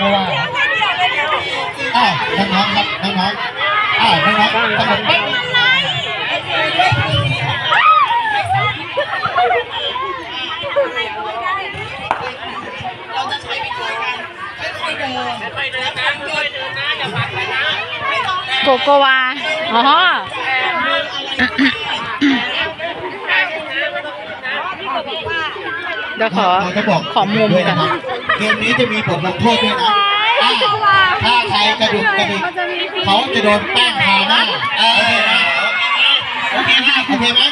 โกวาอ้าวน้องๆครับน้องๆอ้าวน้องๆกำลังเต้นค่อยๆเดินนะอย่าผลักไปนะโกโกวา อ๋อ เดี๋ยวขอ เราจะบอกขอมุมด้วยกันะนครับ เกมนี้จะมีบทลงโทษด้วยนะอ้าวถ้าใครกระดุกกระดิกเขาจะโดนแป้งทาหน้าโอเคไหมโอเคไหมโอเคไหม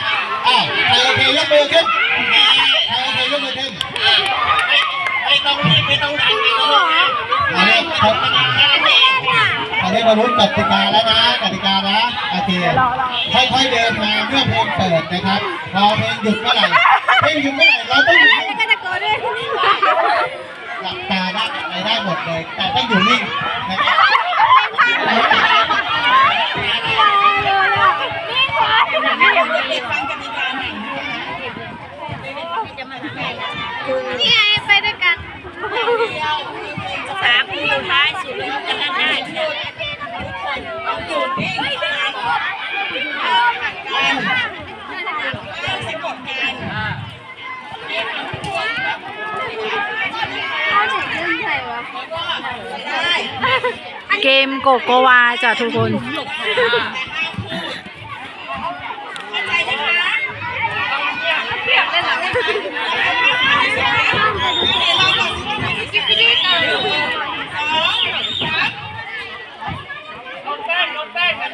อ้าวใครโอเคยกมือขึ้นใครโอเคยกมือขึ้นไม่ต้องรีบไม่ต้องดันไม่ต้องรีบอันนี้เขาอันนี้มาลุ้นกติกาแล้วนะกติกานะโอเคค่อยๆเดินมาเมื่อเพลงเปิดนะครับพอเพลงหยุดเมื่อไหร่เพลงหยุดเมื่อไหร่เราต้องหยุด เลย แต่ต้องอยู่นิ่งนะครับนี่ไงไปด้วยกันสามคนสุดท้ายสุดแล้วจะนั่งได้เนี่ย เกมโกโกวาจ้ะทุกคนลงแป้งลงแป้งกัน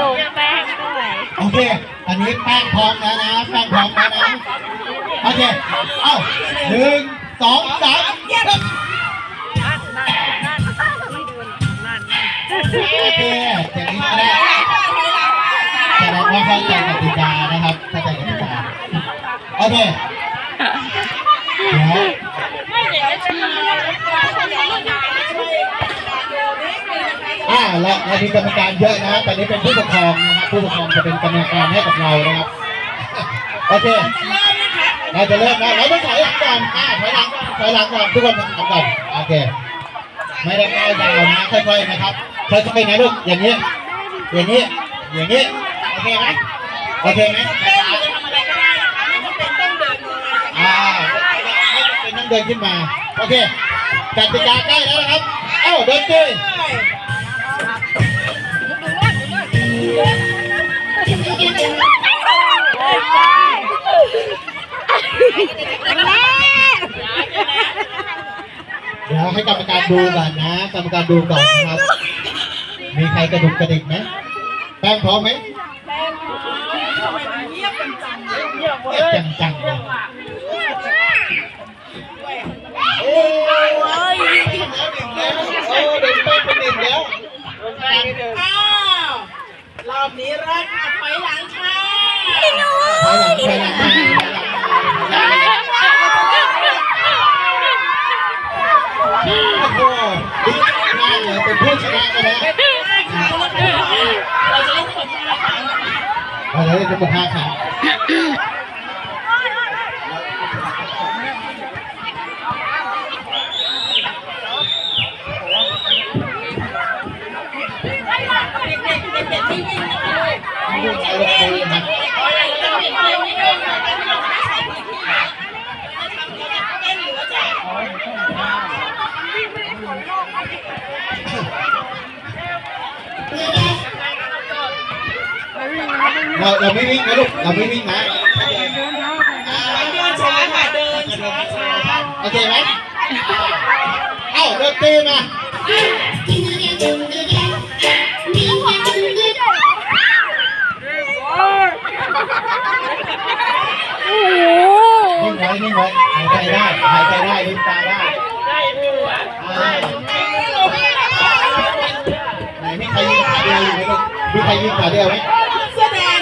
ลงแป้งลงแป้งเลยโดนแป้งด้วยโอเค อันนี้แป้งพร้อมแล้วนะ แป้งพร้อมแล้วนะ โอเค เอ้าหนึ่งสองสามโอเคอย่างนี้ก็ได้แสดงว่าเข้าใจกติกานะครับเข้าใจกติกา โอเคเดี๋ยว อ่าเราเรามีกรรมการเยอะนะแต่นี้เป็นผู้ปกครองนะครับผู้ปกครองจะเป็นกรรมการให้กับเรานะครับโอเคเราจะเริ่มนะเราต้องถอยหลังก่อนอ่าถอยหลังก่อนถอยหลังก่อนทุกคนถอยหลังก่อนโอเคไม่ได้ก้าวยาวนะค่อยๆนะครับค่อยๆนะลูกอย่างนี้อย่างนี้อย่างนี้โอเคไหมโอเคไหมอ่าไม่จำเป็นต้องเดินขึ้นมาโอเคกติกาใกล้แล้วนะครับเอ้าเดินตี เดี๋ยวให้กรรมการดูก่อนนะ กรรมการดูก่อนนะครับ มีใครกระดุกกระดิกไหมแป้งพร้อมไหมเงียบจังๆเลยโอ้ยโอ้เด็กแป้งเป็นเด็กแล้ว รอบนี้เริ่มค่ะถอยหลังค่ะถอยหลังถอยหลังมาถอยหลังมาโอ้โหดีมากเลยเป็นผู้ชนะไปแล้วเราจะเล่นคนที่ละครั้งเอาเลยจะมาพาขาดูใจลูกดูนะ เราเราไม่วิ่งนะลูกเราไม่วิ่งนะเดินช้าค่ะเดินช้าช้าโอเคไหมเอ้าเดินตีมา ไว้นิ่งไว้หายใจได้ หายใจได้ลืมตาได้ได้ดูอ่าไหนมีใครยืนขาเดียวอยู่ไหมลูกมีใครยืนขาเดียวไหมเสื้อแดง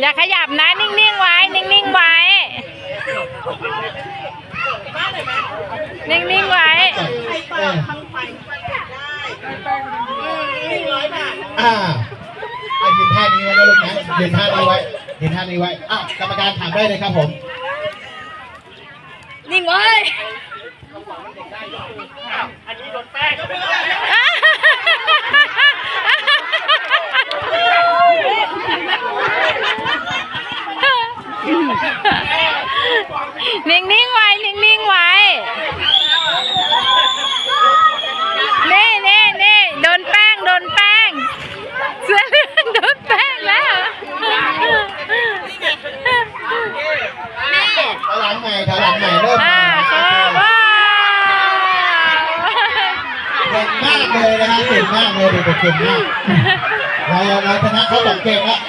อย่าขยับนะ นิ่งๆไว้ นิ่งๆไว้ นิ่งๆไว้ก่อนใครไปหนึ่งร้อยบาท อ่าเอายืนท่านี้ไว้นะลูกนะยืนท่านี้ไว้ ยืนท่านี้ไว้ อ้าว กรรมการถามได้เลยครับผม นิ่งไว้อันนี้โดนแป้ง นิ่งนิ่งๆไว้ นิ่งนิ่งๆไว้ นี่นี่นี่โดนแป้ง โดนแป้ง เสื้อเหลืองโดนแป้งแล้ว ถอยหลังใหม่ถอยหลังใหม่เริ่ม อ่าโชว์ว้าว เก่งมากเลยนะฮะเก่งมากเลยเด็กๆเก่งมากเราเราชนะเขาสองเก่งแล้ว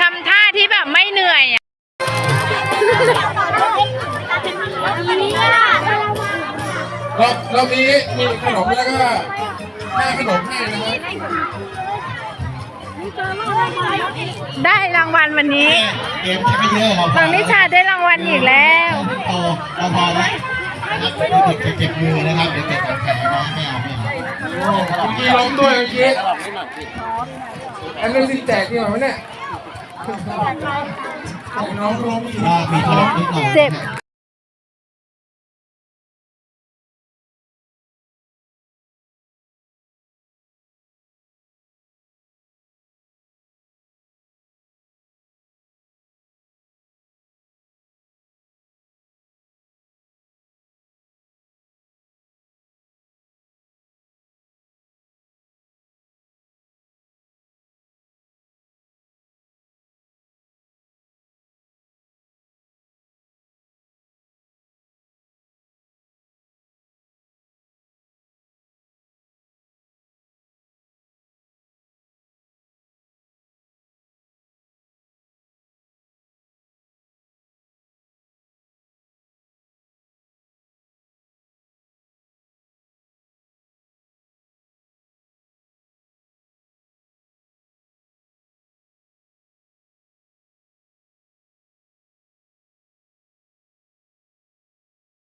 ทำท่าที่แบบไม่เหนื่อยอะรอบรอบนี้มีขนมแล้วก็ให้ขนมให้นะครับ ได้รางวัลวันนี้เกมใช้ไม่เยอะเราพฝั่องนิชาได้รางวัลอีกแล้วโตเราพอแล้วนะครับเด็กๆจะเจ็บมือนะครับเด็กๆจะแผลนะไม่เอาไม่เอาโอ้เมื่อกี้ล้มด้วยเมื่อกี้อันนี้สิแจกที่ไหนวะเนี่ยน้องล้มว่ามีทะเลาะนิดหน่อยเจ็บ